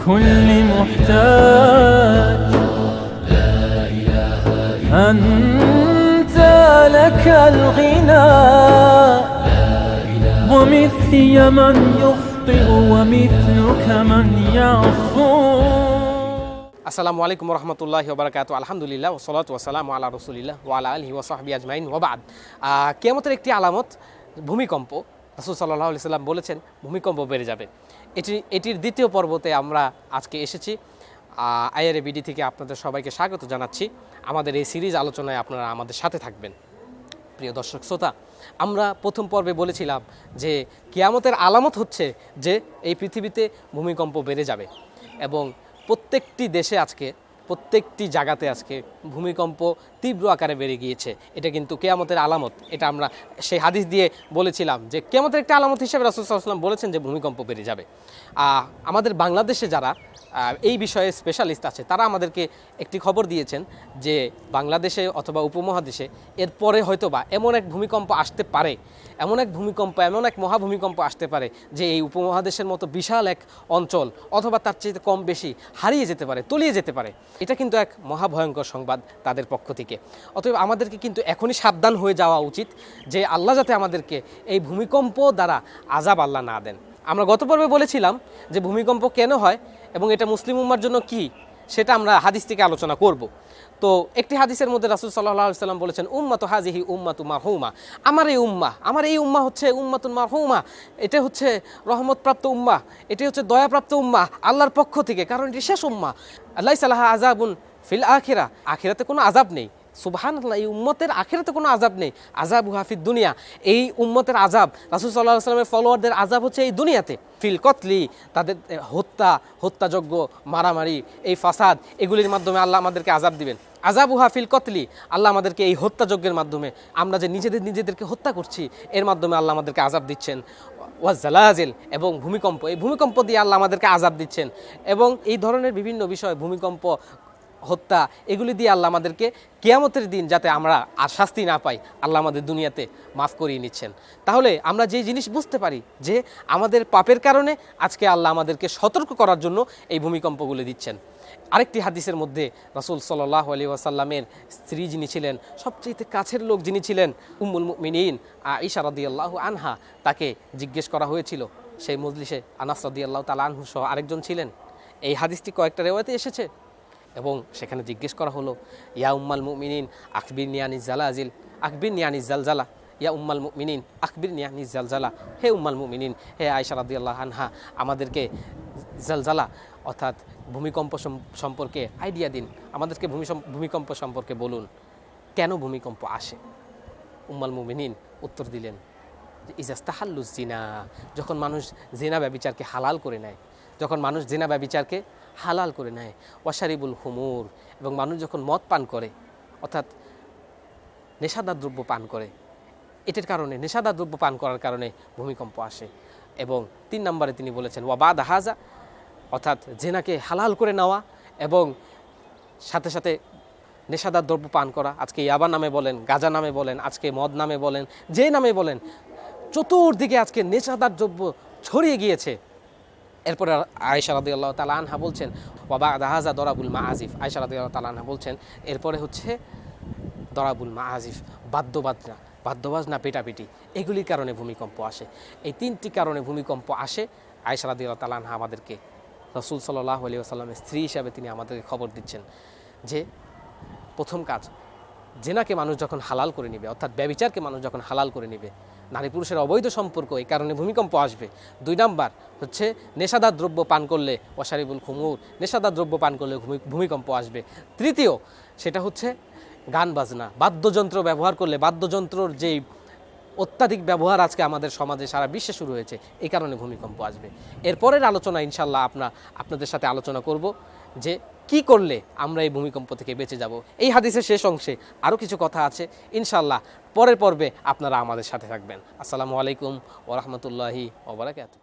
لكل محتاج أنت لك الغنى ومثلي من يخطئ ومثلك من يعفو আসসালামু আলাইকুম রহমতুল্লাহ ওবরাকাত আলহামদুলিল্লাহ ওসলাত ওসালাম আল্লাহ রসুলিল্লাহ ওয়ালা আলহি ওসাহাবি আজমাইন ওবাদ কেমতের একটি আলামত ভূমিকম্প রসুল সাল্লাহ আলি সাল্লাম বলেছেন ভূমিকম্প বেড়ে যাবে এটি, এটির দ্বিতীয় পর্বতে আমরা আজকে এসেছি। আইআরএবিডি থেকে আপনাদের সবাইকে স্বাগত জানাচ্ছি। আমাদের এই সিরিজ আলোচনায় আপনারা আমাদের সাথে থাকবেন। প্রিয় দর্শক শ্রোতা, আমরা প্রথম পর্বে বলেছিলাম যে কেয়ামতের আলামত হচ্ছে যে এই পৃথিবীতে ভূমিকম্প বেড়ে যাবে এবং প্রত্যেকটি দেশে আজকে প্রত্যেকটি জায়গাতে আজকে ভূমিকম্প তীব্র আকারে বেড়ে গিয়েছে। এটা কিন্তু কেয়ামতের আলামত। এটা আমরা সেই হাদিস দিয়ে বলেছিলাম যে কেয়ামতের একটা আলামত হিসেবে রাসুলসাল্লাম বলেছেন যে ভূমিকম্প বেড়ে যাবে। আমাদের বাংলাদেশে যারা এই বিষয়ে স্পেশালিস্ট আছে। তারা আমাদেরকে একটি খবর দিয়েছেন যে বাংলাদেশে অথবা উপমহাদেশে এরপরে হয়তো বা এমন এক ভূমিকম্প আসতে পারে, এমন এক ভূমিকম্প, এমন এক মহাভূমিকম্প আসতে পারে যে এই উপমহাদেশের মতো বিশাল এক অঞ্চল অথবা তার চেয়ে কম বেশি হারিয়ে যেতে পারে, তলিয়ে যেতে পারে। এটা কিন্তু এক মহাভয়ঙ্কর সংবাদ তাদের পক্ষ থেকে। অতএব আমাদেরকে কিন্তু এখনই সাবধান হয়ে যাওয়া উচিত যে আল্লাহ যাতে আমাদেরকে এই ভূমিকম্প দ্বারা আজাব আল্লাহ না দেন। আমরা গত পর্বে বলেছিলাম যে ভূমিকম্প কেন হয় এবং এটা মুসলিম উম্মার জন্য কি, সেটা আমরা হাদিস থেকে আলোচনা করব। তো একটি হাদিসের মধ্যে রাসুল সাল্লাহ সাল্লাম বলেছেন, উম্মাতু হাজিহি উম্মাতু মারহুমা। আমার এই উম্মা, আমার এই উম্মা হচ্ছে উম্মাতুল মারহুমা। এটা হচ্ছে রহমতপ্রাপ্ত উম্মা এটি হচ্ছে দয়াপ্রাপ্ত উম্মা, আল্লাহর পক্ষ থেকে, কারণ এটি শেষ উম্মা। আল্লাহ সাল্লাহ আজাবুন ফিল আখিরা। আখিরাতে কোনো আজাব নেই। সুবহান আল্লাহ এই উম্মতের আখেরাতে কোনো আজাব নেই। আজাব হাফিদ দুনিয়া। এই উম্মতের আজাব রাসুল সাল্লাহ সাল্লামের ফলোয়ারদের আজাব হচ্ছে এই দুনিয়াতে। ফিল কতলি, তাদের হত্যা, হত্যাযজ্ঞ, মারামারি, এই ফাসাদ, এগুলির মাধ্যমে আল্লাহ আমাদেরকে আজাব দিবেন। আজাবু হাফিল কতলি, আল্লাহ আমাদেরকে এই হত্যাযজ্ঞের মাধ্যমে, আমরা যে নিজেদের, নিজেদেরকে হত্যা করছি, এর মাধ্যমে আল্লাহ আমাদেরকে আজাব দিচ্ছেন। ওয়াজালাজেল এবং ভূমিকম্প, এই ভূমিকম্প দিয়ে আল্লাহ আমাদেরকে আজাব দিচ্ছেন। এবং এই ধরনের বিভিন্ন বিষয়, ভূমিকম্প হত্যা, এগুলি দিয়ে আল্লাহ আমাদেরকে কেয়ামতের দিন যাতে আমরা আর শাস্তি না পাই, আল্লাহ আমাদের দুনিয়াতে মাফ করিয়ে নিচ্ছেন। তাহলে আমরা যে জিনিস বুঝতে পারি যে আমাদের পাপের কারণে আজকে আল্লাহ আমাদেরকে সতর্ক করার জন্য এই ভূমিকম্পগুলি দিচ্ছেন। আরেকটি হাদিসের মধ্যে রাসূল সাল্লাহ আলী ওয়াসাল্লামের স্ত্রী যিনি ছিলেন সবচেয়ে কাছের লোক যিনি ছিলেন, উম্মুল মিনীন আইসা রাদিয়াল্লাহু আনহা, তাকে জিজ্ঞেস করা হয়েছিল, সেই মজলিসে আনাস রাদিয়াল্লাহু তাআলা আনহু সহ আরেকজন ছিলেন। এই হাদিসটি কয়েকটা রেওয়াতে এসেছে। এবং সেখানে জিজ্ঞেস করা হলো, ইয়া উম্মাল মুমিনিন, আকবির নিয়ানি জালাজিল। আকবির নিয়ানি জালজালা, ইয়া উম্মাল মুমিনিন, আকবির নিয়ানি জালজালা। হে উম্মাল মুমিনিন, হে আয়সা রাদিয়াল্লাহ আনহা, আমাদেরকে জালজালা, অর্থাৎ ভূমিকম্প সম- সম্পর্কে আইডিয়া দিন। আমাদেরকে ভূমি ভূমিকম্প সম্পর্কে বলুন। কেন ভূমিকম্প আসে? উম্মাল মুমিনিন উত্তর দিলেন যে ইজাস্তাহাল্লু জিনা। যখন মানুষ জিনা ব্যবিচারকে হালাল করে নেয় যখন মানুষ জেনা ব্যবিচারকে হালাল করে নেয়, ওয়াশারিবুল হুমুর, এবং মানুষ যখন মদ পান করে, অর্থাৎ নেশাদার দ্রব্য পান করে, এটার কারণে, নেশাদার দ্রব্য পান করার কারণে ভূমিকম্প আসে। এবং তিন নম্বরে তিনি বলেছেন, ওয়াবাদ হাজা অর্থাৎ জেনাকে হালাল করে নেওয়া এবং সাথে সাথে নেশাদার দ্রব্য পান করা। আজকে ইয়াবা নামে বলেন, গাজা নামে বলেন, আজকে মদ নামে বলেন, যে নামে বলেন, চতুর্দিকে আজকে নেশাদার দ্রব্য ছড়িয়ে গিয়েছে। এরপরে আয়সা রাদি আল্লাহ তালা আনহা বলছেন বাবা দাহাজা দরাবুল মা আজিফ আয়সা রাদি আল্লাহ তালা আনহা বলছেন, এরপরে হচ্ছে দরাবুল মা আজিফ বাদ্যবাজনা বাদ্যবাজনা পেটাপিটি, এগুলির কারণে ভূমিকম্প আসে। এই তিনটি কারণে ভূমিকম্প আসে আয়সা রাদি আল্লাহ তালা আনহা আমাদেরকে, রসুল সাল্লাহ আলী আসাল্লামের স্ত্রী হিসাবে তিনি আমাদেরকে খবর দিচ্ছেন যে, প্রথম কাজ জেনাকে মানুষ যখন হালাল করে নেবে, অর্থাৎ ব্যবিচারকে মানুষ যখন হালাল করে নেবে, নারী পুরুষের অবৈধ সম্পর্ক এই কারণে ভূমিকম্প আসবে। দুই নাম্বার হচ্ছে নেশাদার দ্রব্য পান করলে অশারিবুল খুমুর, নেশাদার দ্রব্য পান করলে ভূমিকম্প আসবে। তৃতীয় সেটা হচ্ছে গান বাজনা, বাদ্যযন্ত্র ব্যবহার করলে, বাদ্যযন্ত্রর যেই অত্যাধিক ব্যবহার আজকে আমাদের সমাজে সারা বিশ্বে শুরু হয়েছে, এই কারণে ভূমিকম্প আসবে। এরপরের আলোচনা ইনশাল্লাহ আপনা, আপনাদের সাথে আলোচনা করব। যে কি করলে আমরা এই ভূমিকম্প থেকে বেঁচে যাব। এই হাদিসের শেষ অংশে আরও কিছু কথা আছে। ইনশাল্লাহ পরের পর্বে আপনারা আমাদের সাথে থাকবেন। আসসালামু আলাইকুম ওরহমতুল্লাহি ওবরাকাত